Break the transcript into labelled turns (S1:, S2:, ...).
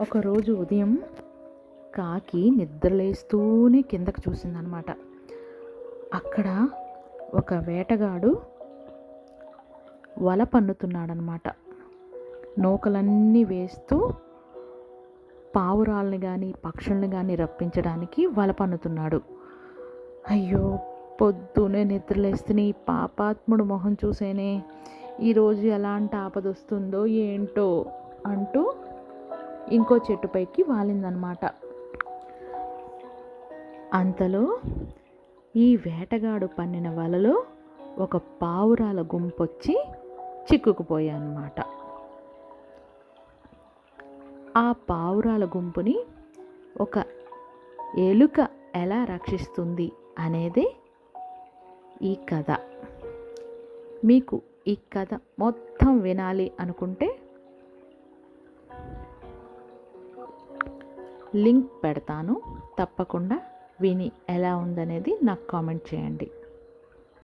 S1: ఒకరోజు ఉదయం కాకి నిద్రలేస్తూనే కిందకు చూసిందనమాట. అక్కడ ఒక వేటగాడు వల పన్నుతున్నాడనమాట. నూకలన్నీ వేస్తూ పావురాల్ని కానీ పక్షుల్ని కానీ రప్పించడానికి వల పన్నుతున్నాడు. అయ్యో పొద్దునే నిద్రలేస్తున్న ఈ పాపాత్ముడు మొహం చూసేనే. ఈరోజు ఎలాంటి ఆపద వస్తుందో ఏంటో అంటూ ఇంకో చెట్టుపైకి వాలిందనమాట. అంతలో ఈ వేటగాడు పన్నిన వలలో ఒక పావురాల గుంపొచ్చి చిక్కుకుపోయాయన్నమాట ఆ పావురాల గుంపుని ఒక ఎలుక ఎలా రక్షిస్తుంది అనేది ఈ కథ. మీకు ఈ కథ మొత్తం వినాలి అనుకుంటే లింక్ పెడతాను. తప్పకుండా విని ఎలా ఉందనేది నాకు కామెంట్ చేయండి.